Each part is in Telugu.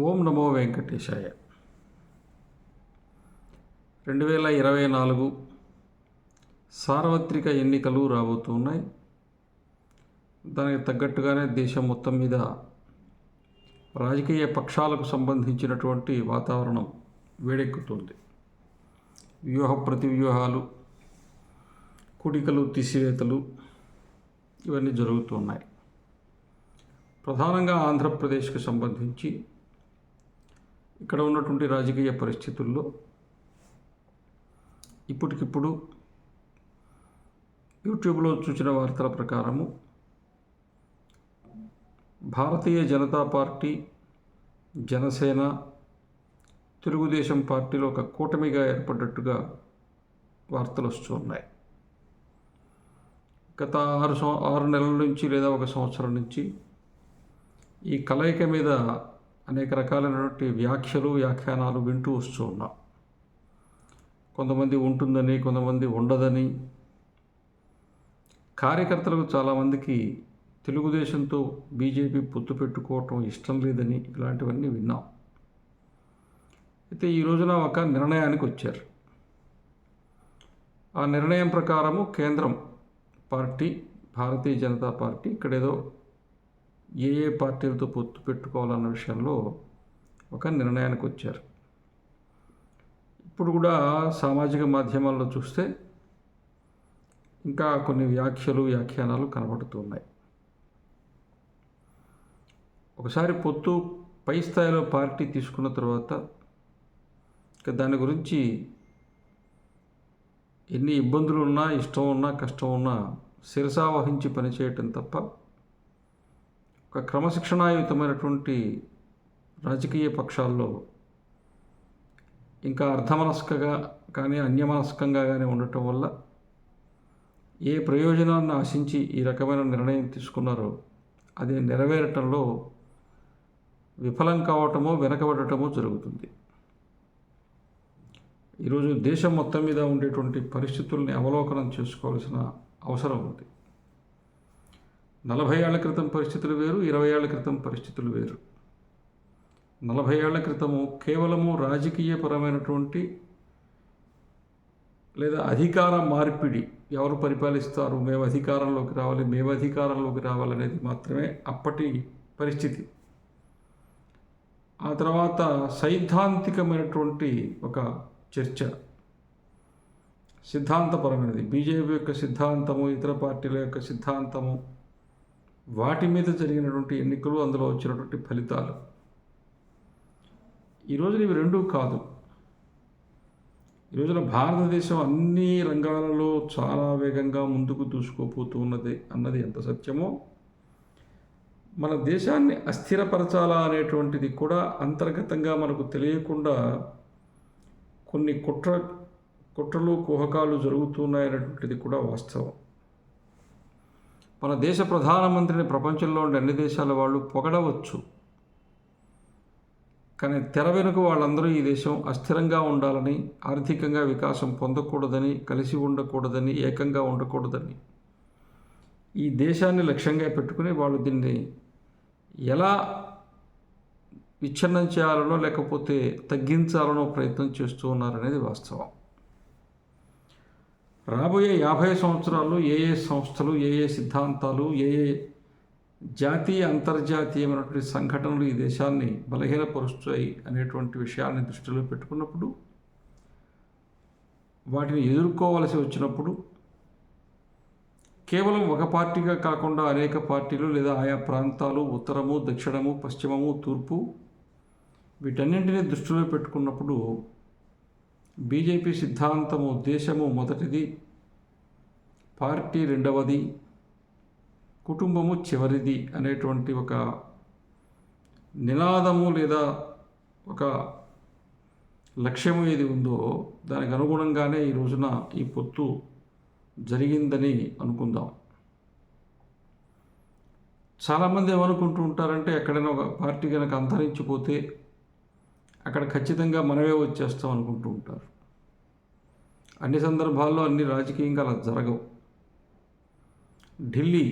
ఓం నమో వెంకటేశాయ. రెండు వేల ఇరవై నాలుగు సార్వత్రిక ఎన్నికలు రాబోతున్నాయి. దానికి తగ్గట్టుగానే దేశం మొత్తం మీద రాజకీయ పక్షాలకు సంబంధించినటువంటి వాతావరణం వేడెక్కుతుంది. వ్యూహ ప్రతివ్యూహాలు కుడికలు తీసివేతలు ఇవన్నీ జరుగుతున్నాయి. ప్రధానంగా ఆంధ్రప్రదేశ్కు సంబంధించి ఇక్కడ ఉన్నటువంటి రాజకీయ పరిస్థితుల్లో ఇప్పటికిప్పుడు యూట్యూబ్లో చూసిన వార్తల ప్రకారము భారతీయ జనతా పార్టీ జనసేన తెలుగుదేశం పార్టీలో ఒక కూటమిగా ఏర్పడ్డట్టుగా వార్తలు వస్తున్నాయి గత ఆరు సంవ ఆరు నెలల నుంచి లేదా ఒక సంవత్సరం నుంచి ఈ కలయిక మీద అనేక రకాలైనటువంటి వ్యాఖ్యలు వ్యాఖ్యానాలు వింటూ వస్తూ ఉన్నాం. కొంతమంది ఉంటుందని కొంతమంది ఉండదని. కార్యకర్తలకు చాలామందికి తెలుగుదేశంతో బీజేపీ పొత్తు పెట్టుకోవటం ఇష్టం లేదని ఇలాంటివన్నీ విన్నాం. అయితే ఈ రోజున ఒక నిర్ణయానికి వచ్చారు. ఆ నిర్ణయం ప్రకారము కేంద్రం పార్టీ భారతీయ జనతా పార్టీ ఇక్కడేదో ఏ ఏ పార్టీలతో పొత్తు పెట్టుకోవాలన్న విషయంలో ఒక నిర్ణయానికి వచ్చారు. ఇప్పుడు కూడా సామాజిక మాధ్యమాల్లో చూస్తే ఇంకా కొన్ని వ్యాఖ్యలు వ్యాఖ్యానాలు కనబడుతున్నాయి. ఒకసారి పొత్తు పై స్థాయిలో పార్టీ తీసుకున్న తర్వాత ఇంకా దాని గురించి ఎన్ని ఇబ్బందులు ఉన్నా ఇష్టం ఉన్నా కష్టం ఉన్నా శిరసా వహించి పనిచేయటం తప్ప ఒక క్రమశిక్షణాయుతమైనటువంటి రాజకీయ పక్షాల్లో ఇంకా అర్ధమనస్కగా కానీ అన్యమనస్కంగా కానీ ఉండటం వల్ల ఏ ప్రయోజనాన్ని ఆశించి ఈ రకమైన నిర్ణయం తీసుకున్నారో అది నెరవేరటంలో విఫలం కావటమో వెనకబడటమో జరుగుతుంది. ఈరోజు దేశం మొత్తం మీద ఉండేటువంటి పరిస్థితుల్ని అవలోకనం చేసుకోవాల్సిన అవసరం ఉంది. నలభై ఏళ్ళ క్రితం పరిస్థితులు వేరు ఇరవై ఏళ్ళ క్రితం పరిస్థితులు వేరు. నలభై ఏళ్ళ క్రితము కేవలము రాజకీయపరమైనటువంటి లేదా అధికార మార్పిడి ఎవరు పరిపాలిస్తారు మేము అధికారంలోకి రావాలి మేము అధికారంలోకి రావాలనేది మాత్రమే అప్పటి పరిస్థితి. ఆ తర్వాత సైద్ధాంతికమైనటువంటి ఒక చర్చ. సిద్ధాంతపరమైనది. బీజేపీ యొక్క సిద్ధాంతము ఇతర పార్టీల యొక్క సిద్ధాంతము వాటి మీద జరిగినటువంటి ఎన్నికలు అందులో వచ్చినటువంటి ఫలితాలు. ఈరోజు ఇవి రెండూ కాదు. ఈ రోజున భారతదేశం అన్ని రంగాలలో చాలా వేగంగా ముందుకు దూసుకోపోతూ ఉన్నది అన్నది ఎంత సత్యమో మన దేశాన్ని అస్థిరపరచాలా అనేటువంటిది కూడా అంతర్గతంగా మనకు తెలియకుండా కొన్ని కుట్ర కుట్రలు కుహకాలు జరుగుతున్నాయనేటువంటిది కూడా వాస్తవం. మన దేశ ప్రధానమంత్రిని ప్రపంచంలో ఉండే అన్ని దేశాల వాళ్ళు పొగడవచ్చు. కానీ తెర వెనుక వాళ్ళందరూ ఈ దేశం అస్థిరంగా ఉండాలని ఆర్థికంగా వికాసం పొందకూడదని కలిసి ఉండకూడదని ఏకంగా ఉండకూడదని ఈ దేశాన్ని లక్ష్యంగా పెట్టుకుని వాళ్ళు దీన్ని ఎలా విచ్ఛిన్నం చేయాలనో లేకపోతే తగ్గించాలనో ప్రయత్నం చేస్తూ ఉన్నారనేది వాస్తవం. రాబోయే యాభై సంవత్సరాల్లో ఏ ఏ సంస్థలు ఏ ఏ సిద్ధాంతాలు ఏ ఏ జాతీయ అంతర్జాతీయమైనటువంటి సంఘటనలు ఈ దేశాన్ని బలహీనపరుస్తాయి అనేటువంటి విషయాన్ని దృష్టిలో పెట్టుకున్నప్పుడు వాటిని ఎదుర్కోవలసి వచ్చినప్పుడు కేవలం ఒక పార్టీగా కాకుండా అనేక పార్టీలు లేదా ఆయా ప్రాంతాలు ఉత్తరము దక్షిణము పశ్చిమము తూర్పు వీటన్నింటినీ దృష్టిలో పెట్టుకున్నప్పుడు బీజేపీ సిద్ధాంతము దేశము మొదటిది పార్టీ రెండవది కుటుంబము చివరిది అనేటువంటి ఒక నినాదము లేదా ఒక లక్ష్యము ఏది ఉందో దానికి అనుగుణంగానే ఈ రోజున ఈ పొత్తు జరిగిందని అనుకుందాం. చాలామంది ఏమనుకుంటూ ఉంటారంటే ఎక్కడైనా ఒక పార్టీ కనుక అంతరించిపోతే అక్కడ ఖచ్చితంగా మనమే వచ్చేస్తాం అనుకుంటూ ఉంటారు. అన్ని సందర్భాల్లో అన్ని రాజకీయంగా అలా జరగవు. ఢిల్లీ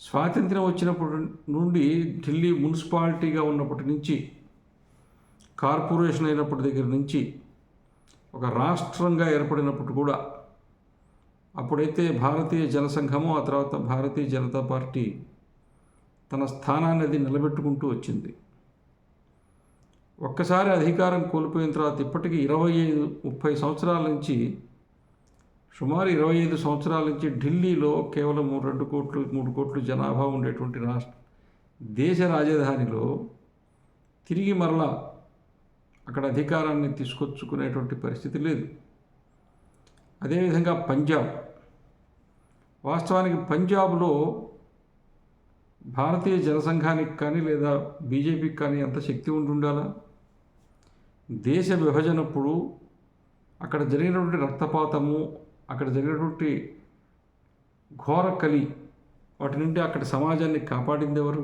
స్వాతంత్ర్యం వచ్చినప్పటి నుండి ఢిల్లీ మున్సిపాలిటీగా ఉన్నప్పటి నుంచి కార్పొరేషన్ అయినప్పటి దగ్గర నుంచి ఒక రాష్ట్రంగా ఏర్పడినప్పుడు కూడా అప్పుడైతే భారతీయ జనసంఘము ఆ తర్వాత భారతీయ జనతా పార్టీ తన స్థానాన్ని అది నిలబెట్టుకుంటూ వచ్చింది. ఒక్కసారి అధికారం కోల్పోయిన తర్వాత ఇప్పటికీ ఇరవై ఐదు ముప్పై సంవత్సరాల నుంచి సుమారు ఇరవై ఐదు సంవత్సరాల నుంచి ఢిల్లీలో కేవలం మూడు రెండు కోట్లు మూడు కోట్లు జనాభా ఉండేటువంటి రాష్ట్ర దేశ రాజధానిలో తిరిగి మరలా అక్కడ అధికారాన్ని తీసుకొచ్చుకునేటువంటి పరిస్థితి లేదు. అదేవిధంగా పంజాబ్. వాస్తవానికి పంజాబ్లో భారతీయ జనసంఘానికి కానీ లేదా బీజేపీకి కానీ ఎంత శక్తి ఉండి ఉండాలా దేశ విభజనప్పుడు అక్కడ జరిగినటువంటి రక్తపాతము అక్కడ జరిగినటువంటి ఘోర కలి వాటి నుండి అక్కడ సమాజాన్ని కాపాడింది ఎవరు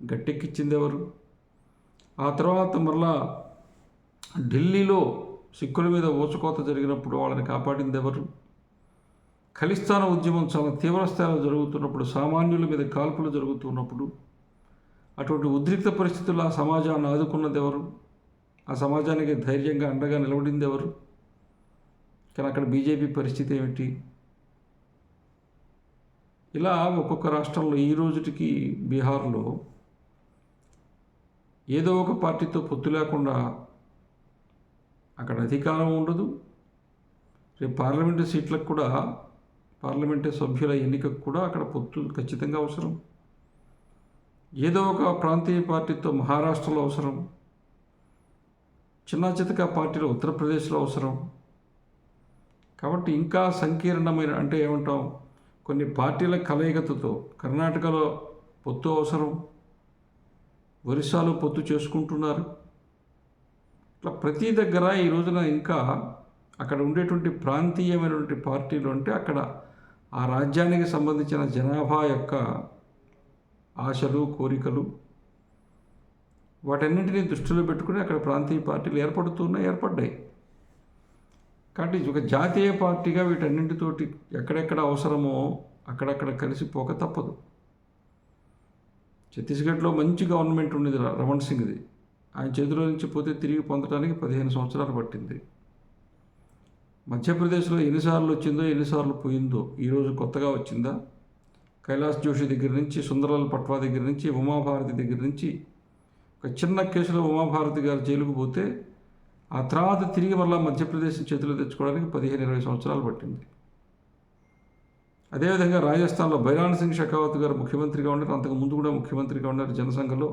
గట్టెక్కించింది ఎవరు ఆ తర్వాత మరలా ఢిల్లీలో సిక్కుల మీద ఊచకోత జరిగినప్పుడు వాళ్ళని కాపాడింది ఎవరు ఖలిస్తాన ఉద్యమం చాలా తీవ్రస్థాయిలో జరుగుతున్నప్పుడు సామాన్యుల మీద కాల్పులు జరుగుతున్నప్పుడు అటువంటి ఉద్రిక్త పరిస్థితుల్లో ఆ సమాజాన్ని ఆదుకున్నది ఎవరు ఆ సమాజానికి ధైర్యంగా అండగా నిలబడింది ఎవరు? కానీ అక్కడ బీజేపీ పరిస్థితి ఏమిటి? ఇలా ఒక్కొక్క రాష్ట్రంలో ఈ రోజుటికి బీహార్లో ఏదో ఒక పార్టీతో పొత్తు లేకుండా అక్కడ అధికారం ఉండదు. రేపు పార్లమెంటు సీట్లకు కూడా పార్లమెంటు సభ్యుల ఎన్నికకు కూడా అక్కడ పొత్తు ఖచ్చితంగా అవసరం. ఏదో ఒక ప్రాంతీయ పార్టీతో మహారాష్ట్రలో అవసరం. చిన్న చితక పార్టీలు ఉత్తరప్రదేశ్లో అవసరం. కాబట్టి ఇంకా సంకీర్ణమైన అంటే ఏమంటాం కొన్ని పార్టీల కలయికతతో కర్ణాటకలో పొత్తు అవసరం. ఒరిస్సాలో పొత్తు చేసుకుంటున్నారు. ఇట్లా ప్రతి దగ్గర ఈ రోజున ఇంకా అక్కడ ఉండేటువంటి ప్రాంతీయమైనటువంటి పార్టీలు అంటే అక్కడ ఆ రాజ్యానికి సంబంధించిన జనాభా యొక్క ఆశలు కోరికలు వాటన్నింటినీ దృష్టిలో పెట్టుకుని అక్కడ ప్రాంతీయ పార్టీలు ఏర్పడుతున్నాయి ఏర్పడ్డాయి. కాబట్టి ఒక జాతీయ పార్టీగా వీటన్నింటితోటి ఎక్కడెక్కడ అవసరమో అక్కడక్కడ కలిసిపోక తప్పదు. ఛత్తీస్గఢ్లో మంచి గవర్నమెంట్ ఉండేది రమణ్ సింగ్ది. ఆయన చేతిలో నుంచి పోతే తిరిగి పొందడానికి పదిహేను సంవత్సరాలు పట్టింది. మధ్యప్రదేశ్లో ఎన్నిసార్లు వచ్చిందో ఎన్నిసార్లు పోయిందో ఈరోజు కొత్తగా వచ్చిందా? కైలాస్ జోషి దగ్గర నుంచి సుందరలాల్ పట్వా దగ్గర నుంచి ఉమాభారతి దగ్గర నుంచి ఒక చిన్న కేసులో ఉమాభారతి గారు జైలుకు పోతే ఆ తర్వాత తిరిగి మళ్ళా మధ్యప్రదేశ్ చేతిలో తెచ్చుకోవడానికి పదిహేను ఇరవై సంవత్సరాలు పట్టింది. అదేవిధంగా రాజస్థాన్లో బైరాన్ సింగ్ షెకావత్ గారు ముఖ్యమంత్రిగా ఉన్నారు. అంతకు ముందు కూడా ముఖ్యమంత్రిగా ఉన్నారు జనసంఘలో.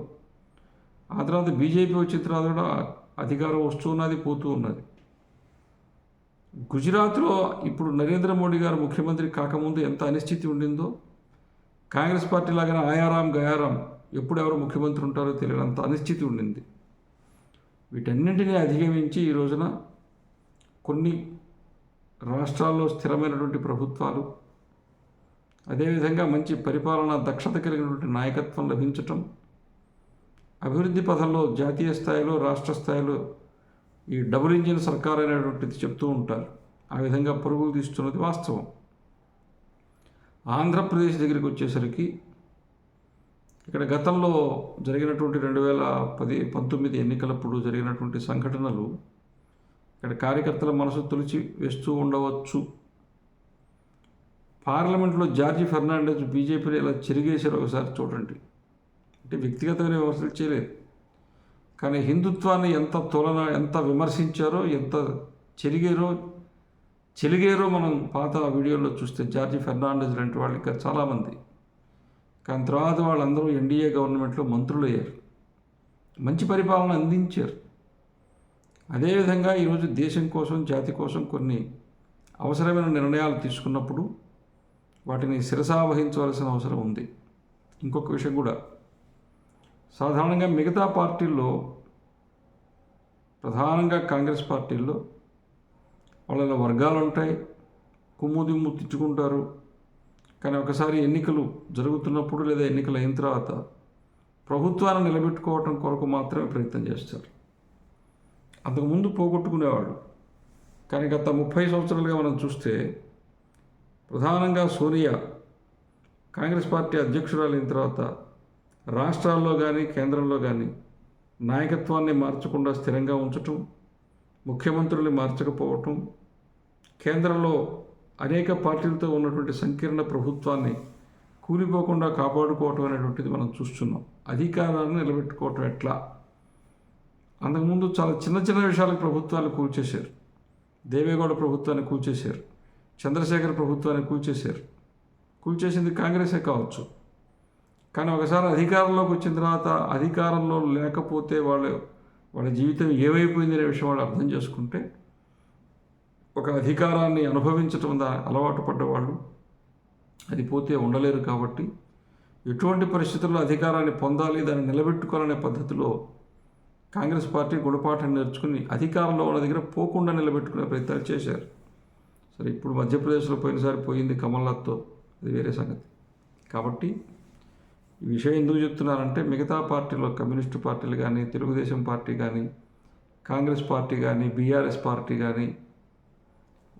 ఆ తర్వాత బీజేపీ వచ్చిన తర్వాత కూడా అధికారం వస్తూ ఉన్నది పోతూ ఉన్నది. గుజరాత్లో ఇప్పుడు నరేంద్ర మోడీ గారు ముఖ్యమంత్రి కాకముందు ఎంత అనిశ్చితి ఉండిందో కాంగ్రెస్ పార్టీ లాగానే ఆయారాం గయారాం ఎప్పుడు ఎవరు ముఖ్యమంత్రి ఉంటారో తెలియనంత అనిశ్చితి ఉండింది. వీటన్నింటినీ అధిగమించి ఈ రోజున కొన్ని రాష్ట్రాల్లో స్థిరమైనటువంటి ప్రభుత్వాలు అదేవిధంగా మంచి పరిపాలనా దక్షత కలిగినటువంటి నాయకత్వం లభించటం అభివృద్ధి పథంలో జాతీయ స్థాయిలో రాష్ట్ర స్థాయిలో ఈ డబుల్ ఇంజిన్ సర్కార్ అనేటువంటిది చెప్తూ ఉంటారు. ఆ విధంగా పరుగులు తీస్తున్నది వాస్తవం. ఆంధ్రప్రదేశ్ దగ్గరికి వచ్చేసరికి ఇక్కడ గతంలో జరిగినటువంటి రెండు వేల పది పంతొమ్మిది ఎన్నికలప్పుడు జరిగినటువంటి సంఘటనలు ఇక్కడ కార్యకర్తల మనసు తొలిచి వేస్తూ ఉండవచ్చు. పార్లమెంట్లో జార్జి ఫెర్నాండెస్ బీజేపీని ఇలా చెరిగేశారు ఒకసారి చూడండి. అంటే వ్యక్తిగతమైన విమర్శలు చేయలేదు. కానీ హిందుత్వాన్ని ఎంత తొలన ఎంత విమర్శించారో ఎంత చెరిగారో చెలిగారో మనం పాత వీడియోలో చూస్తే జార్జి ఫెర్నాండెస్ లాంటి వాళ్ళు ఇంకా చాలామంది. కానీ తర్వాత వాళ్ళందరూ ఎన్డీఏ గవర్నమెంట్లో మంత్రులు అయ్యారు మంచి పరిపాలన అందించారు. అదేవిధంగా ఈరోజు దేశం కోసం జాతి కోసం కొన్ని అవసరమైన నిర్ణయాలు తీసుకున్నప్పుడు వాటిని శిరసావహించవలసిన అవసరం ఉంది. ఇంకొక విషయం కూడా. సాధారణంగా మిగతా పార్టీల్లో ప్రధానంగా కాంగ్రెస్ పార్టీల్లో వాళ్ళ వర్గాలు ఉంటాయి. కుమ్ము దిమ్ము కానీ ఒకసారి ఎన్నికలు జరుగుతున్నప్పుడు లేదా ఎన్నికలు అయిన తర్వాత ప్రభుత్వాన్ని నిలబెట్టుకోవటం కొరకు మాత్రమే ప్రయత్నం చేస్తారు. అంతకుముందు పోగొట్టుకునేవాళ్ళు. కానీ గత ముప్పై సంవత్సరాలుగా మనం చూస్తే ప్రధానంగా సోనియా కాంగ్రెస్ పార్టీ అధ్యక్షురాలైన తర్వాత రాష్ట్రాల్లో కానీ కేంద్రంలో కానీ నాయకత్వాన్ని మార్చకుండా స్థిరంగా ఉంచటం ముఖ్యమంత్రుల్ని మార్చకపోవటం కేంద్రంలో అనేక పార్టీలతో ఉన్నటువంటి సంకీర్ణ ప్రభుత్వాన్ని కూలిపోకుండా కాపాడుకోవటం అనేటువంటిది మనం చూస్తున్నాం. అధికారాన్ని నిలబెట్టుకోవటం ఎట్లా? అంతకుముందు చాలా చిన్న చిన్న విషయాలకు ప్రభుత్వాలు కూల్చేశారు. దేవేగౌడ ప్రభుత్వాన్ని కూల్చేశారు. చంద్రశేఖర్ ప్రభుత్వాన్ని కూల్చేశారు. కూల్చేసింది కాంగ్రెసే కావచ్చు. కానీ ఒకసారి అధికారంలోకి వచ్చిన తర్వాత అధికారంలో లేకపోతే వాళ్ళ వాళ్ళ జీవితం ఏమైపోయింది అనే విషయం వాళ్ళు అర్థం చేసుకుంటే ఒక అధికారాన్ని అనుభవించటం దా అలవాటు పడ్డవాళ్ళు అది పోతే ఉండలేరు కాబట్టి ఎటువంటి పరిస్థితుల్లో అధికారాన్ని పొందాలి దాన్ని నిలబెట్టుకోవాలనే పద్ధతిలో కాంగ్రెస్ పార్టీ గుణపాఠం నేర్చుకుని అధికారంలో ఉన్న దగ్గర పోకుండా నిలబెట్టుకునే ప్రయత్నాలు చేశారు. సరే ఇప్పుడు మధ్యప్రదేశ్లో పోయినసారి పోయింది కమల్నాథ్తో అది వేరే సంగతి. కాబట్టి ఈ విషయం ఎందుకు చెప్తున్నారంటే మిగతా పార్టీలో కమ్యూనిస్టు పార్టీలు కానీ తెలుగుదేశం పార్టీ కానీ కాంగ్రెస్ పార్టీ కానీ బీఆర్ఎస్ పార్టీ కానీ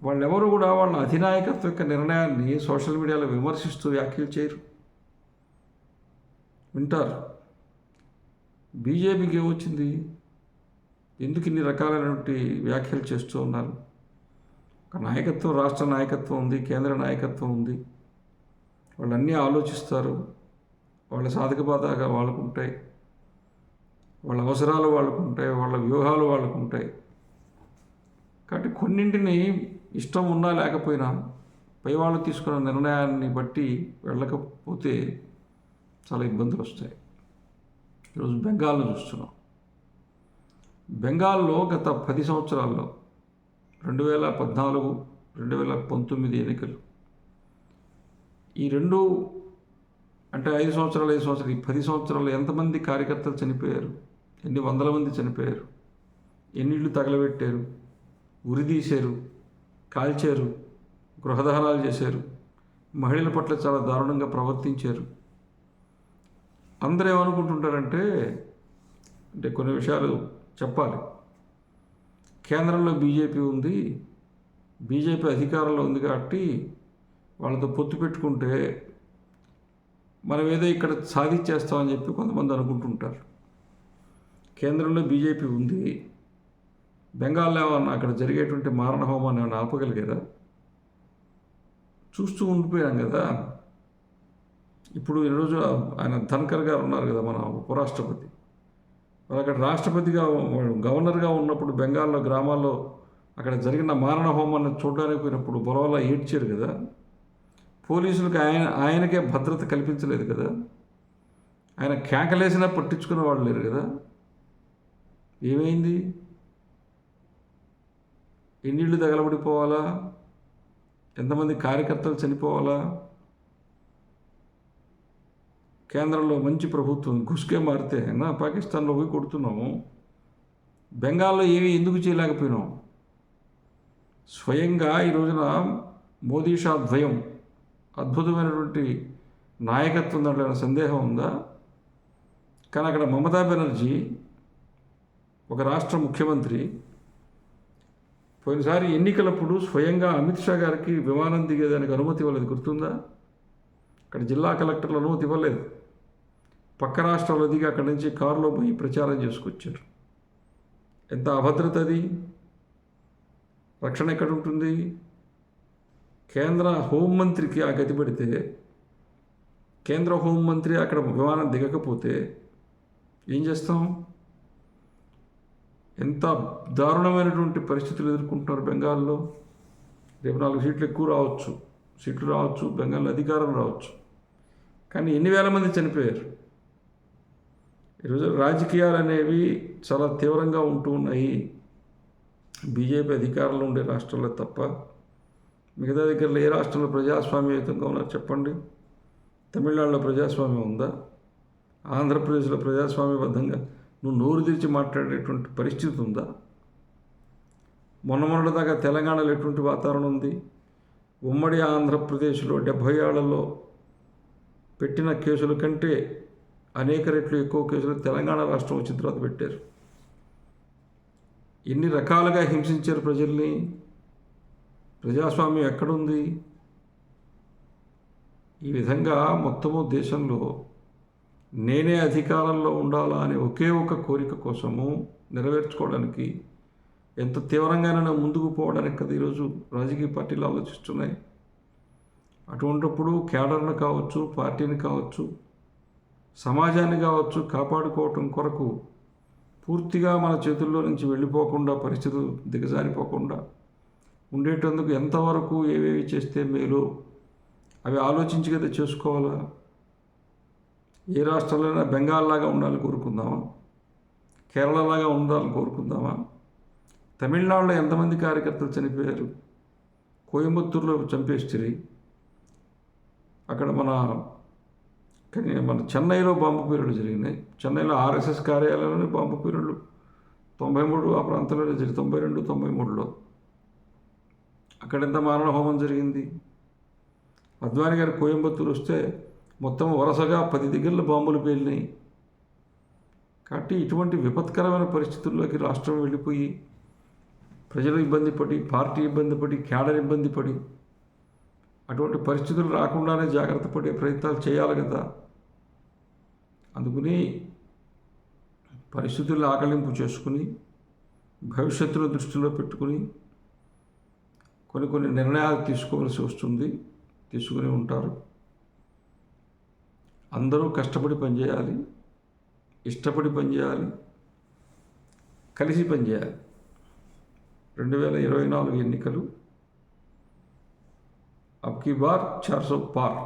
వాళ్ళెవరు కూడా వాళ్ళ అధినాయకత్వం యొక్క నిర్ణయాన్ని సోషల్ మీడియాలో విమర్శిస్తూ వ్యాఖ్యలు చేయరు. వింటారు. బీజేపీకి ఏమొచ్చింది? ఎందుకు ఇన్ని రకాలైనటువంటి వ్యాఖ్యలు చేస్తూ ఉన్నారు? ఒక నాయకత్వం రాష్ట్ర నాయకత్వం ఉంది కేంద్ర నాయకత్వం ఉంది. వాళ్ళు అన్నీ ఆలోచిస్తారు. వాళ్ళ సాధక బాధగా వాళ్ళకు ఉంటాయి వాళ్ళ అవసరాలు వాళ్ళకు ఉంటాయి వాళ్ళ వ్యూహాలు వాళ్ళకు ఉంటాయి కాబట్టి కొన్నింటిని ఇష్టం ఉన్నా లేకపోయినా పై వాళ్ళు తీసుకున్న నిర్ణయాన్ని బట్టి వెళ్ళకపోతే చాలా ఇబ్బందులు వస్తాయి. ఈరోజు బెంగాల్ను చూస్తున్నాం. బెంగాల్లో గత పది సంవత్సరాల్లో రెండు వేల పద్నాలుగు రెండు వేల పంతొమ్మిది ఎన్నికలు. ఈ రెండు అంటే ఐదు సంవత్సరాలు ఐదు సంవత్సరాలు ఈ పది సంవత్సరాలు ఎంతమంది కార్యకర్తలు చనిపోయారు? ఎన్ని వందల మంది చనిపోయారు? ఎన్నిళ్ళు తగలబెట్టారు? ఉరిదీశారు కాల్చారు గృహదహనాలు చేశారు మహిళల పట్ల చాలా దారుణంగా ప్రవర్తించారు. అందరూ ఏమనుకుంటుంటారంటే అంటే కొన్ని విషయాలు చెప్పాలి. కేంద్రంలో బీజేపీ ఉంది బీజేపీ అధికారంలో ఉంది కాబట్టి వాళ్ళతో పొత్తు పెట్టుకుంటే మనం ఏదో ఇక్కడ సాధించేస్తామని చెప్పి కొంతమంది అనుకుంటుంటారు. కేంద్రంలో బీజేపీ ఉంది బెంగాల్లో ఏమన్నా అక్కడ జరిగేటువంటి మారణ హోమాన్ని ఏమైనా ఆపగలిగారా? చూస్తూ ఉండిపోయాం కదా. ఇప్పుడు ఈరోజు ఆయన ధన్కర్ గారు ఉన్నారు కదా మన ఉపరాష్ట్రపతి. మరి అక్కడ రాష్ట్రపతిగా గవర్నర్గా ఉన్నప్పుడు బెంగాల్లో గ్రామాల్లో అక్కడ జరిగిన మారణ హోమాన్ని చూడడానికి పోయినప్పుడు బొరవలా ఏడ్చారు కదా. పోలీసులకు ఆయన ఆయనకే భద్రత కల్పించలేదు కదా. ఆయన కేకలేసినా పట్టించుకునే వాళ్ళు లేరు కదా. ఏమైంది? ఎన్నిళ్ళు తగలబడిపోవాలా? ఎంతమంది కార్యకర్తలు చనిపోవాలా? కేంద్రంలో మంచి ప్రభుత్వం గుసుకే మారితే నా పాకిస్తాన్లో పోయి కొడుతున్నాము. బెంగాల్లో ఏమి ఎందుకు చేయలేకపోయినాం? స్వయంగా ఈ రోజున మోదీ షా ద్వయం. అద్భుతమైనటువంటి నాయకత్వం దాంట్లో సందేహం ఉందా? కానీ అక్కడ మమతా బెనర్జీ ఒక రాష్ట్ర ముఖ్యమంత్రి పోయినసారి ఎన్నికలప్పుడు స్వయంగా అమిత్ షా గారికి విమానం దిగేదానికి అనుమతి ఇవ్వలేదు. గుర్తుందా? అక్కడ జిల్లా కలెక్టర్లు అనుమతి ఇవ్వలేదు. పక్క రాష్ట్రాల్లో దిగి అక్కడి నుంచి కారులో పోయి ప్రచారం చేసుకొచ్చారు. ఎంత అభద్రత అది? రక్షణ ఎక్కడ ఉంటుంది? కేంద్ర హోంమంత్రికి ఆ గతి పెడితే కేంద్ర హోంమంత్రి అక్కడ విమానం దిగకపోతే ఏం చేస్తాం? ఎంత దారుణమైనటువంటి పరిస్థితులు ఎదుర్కొంటున్నారు బెంగాల్లో? రేపు నాలుగు సీట్లు ఎక్కువ రావచ్చు. సీట్లు రావచ్చు బెంగాల్ అధికారం రావచ్చు. కానీ ఎన్ని వేల మంది చనిపోయారు? ఈరోజు రాజకీయాలు అనేవి చాలా తీవ్రంగా ఉంటూ ఉన్నాయి. బీజేపీ అధికారంలో ఉండే రాష్ట్రాల్లో తప్ప మిగతా దగ్గరలో ఏ రాష్ట్రంలో ప్రజాస్వామ్యయుతంగా ఉన్నారు చెప్పండి? తమిళనాడులో ప్రజాస్వామ్యం ఉందా? ఆంధ్రప్రదేశ్లో ప్రజాస్వామ్యబద్ధంగా నువ్వు నోరు తెరిచి మాట్లాడేటువంటి పరిస్థితి ఉందా? మొన్న మొన్నటిదాకా తెలంగాణలో ఎటువంటి వాతావరణం ఉంది? ఉమ్మడి ఆంధ్రప్రదేశ్లో డెబ్భై ఏళ్ళలో పెట్టిన కేసుల కంటే అనేక రెట్లు ఎక్కువ కేసులు తెలంగాణ రాష్ట్రం వచ్చిన తర్వాత పెట్టారు. ఎన్ని రకాలుగా హింసించారు ప్రజల్ని? ప్రజాస్వామ్యం ఎక్కడుంది? ఈ విధంగా మొత్తము దేశంలో నేనే అధికారంలో ఉండాలా అనే ఒకే ఒక కోరిక కోసము నెరవేర్చుకోవడానికి ఎంత తీవ్రంగానైనా ముందుకు పోవడానికి కదా ఈరోజు రాజకీయ పార్టీలు ఆలోచిస్తున్నాయి. అటువంటిప్పుడు కేడర్ను కావచ్చు పార్టీని కావచ్చు సమాజాన్ని కావచ్చు కాపాడుకోవటం కొరకు పూర్తిగా మన చేతుల్లో నుంచి వెళ్ళిపోకుండా పరిస్థితులు దిగజారిపోకుండా ఉండేటందుకు ఎంతవరకు ఏవేవి చేస్తే మేలు అవి ఆలోచించి కదా చేసుకోవాలా? ఏ రాష్ట్రాలైనా బెంగాల్ లాగా ఉండాలని కోరుకుందామా? కేరళలాగా ఉండాలని కోరుకుందామా? తమిళనాడులో ఎంతమంది కార్యకర్తలు చనిపోయారు? కోయంబత్తూరులో చంపేస్తుంది అక్కడ మన మన చెన్నైలో బాంబు పేలుడు జరిగినాయి. చెన్నైలో ఆర్ఎస్ఎస్ కార్యాలయంలోనే బాంబు పీరియడ్లు తొంభై మూడు ఆ ప్రాంతంలోనే జరిగి తొంభై రెండు తొంభై మూడులో అక్కడ ఎంత మారణ హోమం జరిగింది? అద్వాని గారి కోయంబత్తూరు వస్తే మొత్తం వరుసగా పది దగ్గరల బాంబులు పేలినాయి. కాబట్టి ఇటువంటి విపత్కరమైన పరిస్థితుల్లోకి రాష్ట్రం వెళ్ళిపోయి ప్రజలు ఇబ్బంది పడి పార్టీ ఇబ్బంది పడి క్యాడర్ ఇబ్బంది పడి అటువంటి పరిస్థితులు రాకుండానే జాగ్రత్త పడే ప్రయత్నాలు చేయాలి కదా. అందుకని పరిస్థితులను ఆకలింపు చేసుకుని భవిష్యత్తును దృష్టిలో పెట్టుకుని కొన్ని కొన్ని నిర్ణయాలు తీసుకోవాల్సి వస్తుంది. తీసుకుని ఉంటారు. అందరూ కష్టపడి పనిచేయాలి ఇష్టపడి పనిచేయాలి కలిసి పనిచేయాలి రెండు వేల ఇరవై నాలుగు ఎన్నికలు. అబ్కి బార్ చార్సో పార్.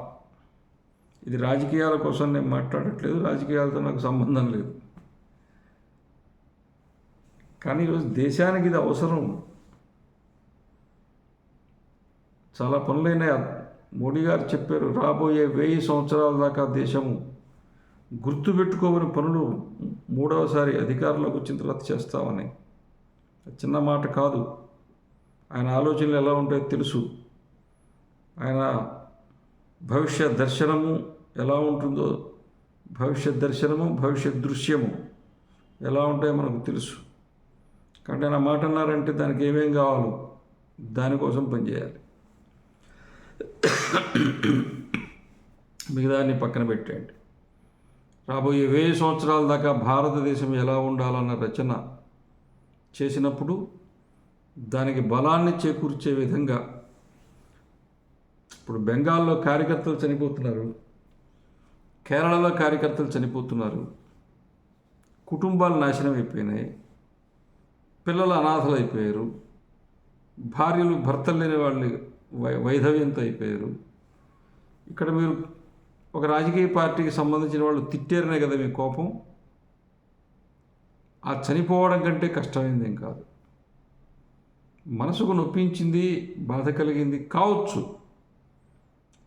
ఇది రాజకీయాల కోసం నేను మాట్లాడట్లేదు రాజకీయాలతో నాకు సంబంధం లేదు. కానీ ఈరోజు దేశానికి ఇది అవసరం. చాలా పనులైనాయి మోడీ గారు చెప్పారు రాబోయే వెయ్యి సంవత్సరాల దాకా దేశము గుర్తుపెట్టుకోమని పనులు మూడవసారి అధికారంలోకి వచ్చిన తర్వాత చేస్తామని. చిన్న మాట కాదు. ఆయన ఆలోచనలు ఎలా ఉంటాయో తెలుసు. ఆయన భవిష్యత్ దర్శనము ఎలా ఉంటుందో భవిష్య దర్శనము భవిష్యత్ దృశ్యము ఎలా ఉంటాయో మనకు తెలుసు. కానీ ఆయన మాట అన్నారంటే దానికి ఏమేం కావాలో దానికోసం పనిచేయాలి. మిగతాన్ని పక్కన పెట్టేయండి. రాబోయే వెయ్యి సంవత్సరాల దాకా భారతదేశం ఎలా ఉండాలన్న రచన చేసినప్పుడు దానికి బలాన్ని చేకూర్చే విధంగా ఇప్పుడు బెంగాల్లో కార్యకర్తలు చనిపోతున్నారు కేరళలో కార్యకర్తలు చనిపోతున్నారు కుటుంబాలు నాశనం అయిపోయినాయి పిల్లలు అనాథలు అయిపోయారు భార్యలు భర్తలు లేని వాళ్ళు వై వైధవ్యంతో అయిపోయారు ఇక్కడ మీరు ఒక రాజకీయ పార్టీకి సంబంధించిన వాళ్ళు తిట్టారనే కదా మీ కోపం. ఆ చనిపోవడం కంటే కష్టమైంది ఏం కాదు. మనసుకు నొప్పించింది బాధ కలిగింది కావచ్చు.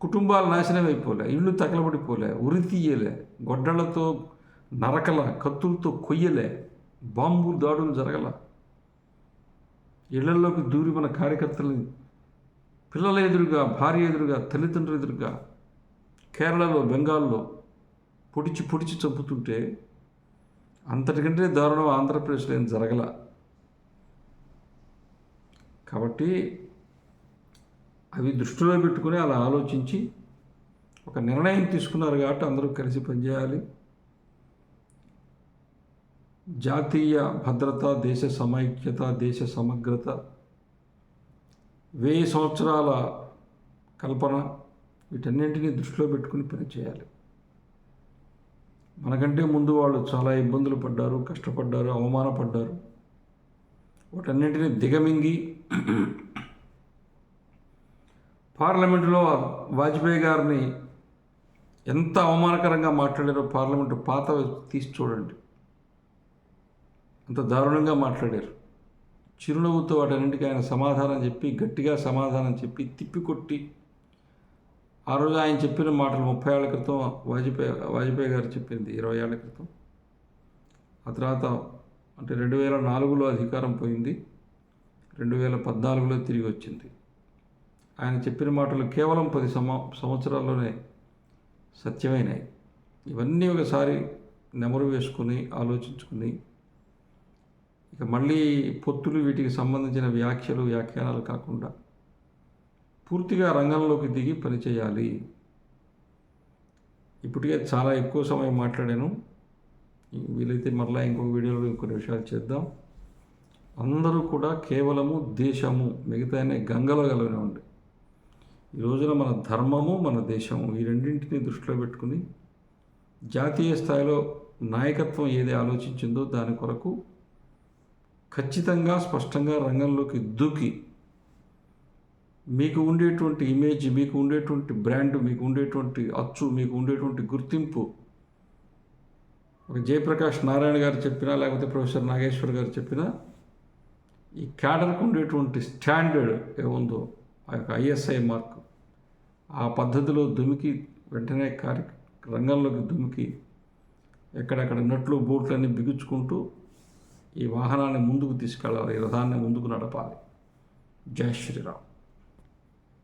కుటుంబాలు నాశనం అయిపోలే ఇళ్ళు తగలబడిపోలే ఉరి తీయలే గొడ్డలతో నరకల కత్తులతో కొయ్యలే బాంబు దాడులు జరగల. ఇళ్ళలోకి దూరి మన కార్యకర్తలని పిల్లల ఎదురుగా భార్య ఎదురుగా తల్లిదండ్రుల ఎదురుగా కేరళలో బెంగాల్లో పొడిచి పొడిచి చంపుతుంటే అంతటికంటే దారుణం ఆంధ్రప్రదేశ్లో ఏం జరగల. కాబట్టి అవి దృష్టిలో పెట్టుకుని అలా ఆలోచించి ఒక నిర్ణయం తీసుకున్నారు కాబట్టి అందరూ కలిసి పనిచేయాలి. జాతీయ భద్రత దేశ సమైక్యత దేశ సమగ్రత వెయ్యి సంవత్సరాల కల్పన వీటన్నింటినీ దృష్టిలో పెట్టుకుని పనిచేయాలి మనకంటే ముందు వాళ్ళు చాలా ఇబ్బందులు పడ్డారు కష్టపడ్డారు అవమానపడ్డారు. వాటన్నింటినీ దిగమింగి పార్లమెంటులో వాజ్పేయి గారిని ఎంత అవమానకరంగా మాట్లాడారో పార్లమెంటు పాత తీసి చూడండి. అంత దారుణంగా మాట్లాడారు. చిరునవ్వుతో వాటన్నింటికి ఆయన సమాధానం చెప్పి గట్టిగా సమాధానం చెప్పి తిప్పికొట్టి ఆ రోజు ఆయన చెప్పిన మాటలు ముప్పై ఏళ్ళ క్రితం వాజ్పేయి వాజ్పేయి గారు చెప్పింది ఇరవై ఏళ్ళ క్రితం. ఆ తర్వాత అంటే రెండు వేల నాలుగులో అధికారం పోయింది. రెండు వేల పద్నాలుగులో తిరిగి వచ్చింది. ఆయన చెప్పిన మాటలు కేవలం పది సంవ సంవత్సరాల్లోనే సత్యమైనాయి. ఇవన్నీ ఒకసారి నెమరు వేసుకుని ఆలోచించుకుని ఇక మళ్ళీ పొత్తులు వీటికి సంబంధించిన వ్యాఖ్యలు వ్యాఖ్యానాలు కాకుండా పూర్తిగా రంగంలోకి దిగి పనిచేయాలి. ఇప్పటికే చాలా ఎక్కువ సమయం మాట్లాడాను. వీలైతే మరలా ఇంకొక వీడియోలో ఇంకొన్ని విషయాలు చేద్దాం. అందరూ కూడా కేవలము దేశము మిగతా గంగలో కలవనివ్వండి ఈ రోజున మన ధర్మము మన దేశము ఈ రెండింటిని దృష్టిలో పెట్టుకుని జాతీయ స్థాయిలో నాయకత్వం ఏది ఆలోచించిందో దాని కొరకు ఖచ్చితంగా స్పష్టంగా రంగంలోకి దూకి మీకు ఉండేటువంటి ఇమేజ్ మీకు ఉండేటువంటి బ్రాండ్ మీకు ఉండేటువంటి అచ్చు మీకు ఉండేటువంటి గుర్తింపు ఒక జయప్రకాష్ నారాయణ గారు చెప్పినా లేకపోతే ప్రొఫెసర్ నాగేశ్వర్ గారు చెప్పినా ఈ క్యాడర్కు ఉండేటువంటి స్టాండర్డ్ ఏముందో ఆ యొక్క ఐఎస్ఐ మార్క్ ఆ పద్ధతిలో దుమికి వెంటనే కార్య రంగంలోకి దుమికి ఎక్కడెక్కడ నట్లు బోట్లన్నీ బిగుచుకుంటూ ఈ వాహనాన్ని ముందుకు తీసుకెళ్ళాలి రథాన్ని ముందుకు నడపాలి. జై శ్రీరామ్.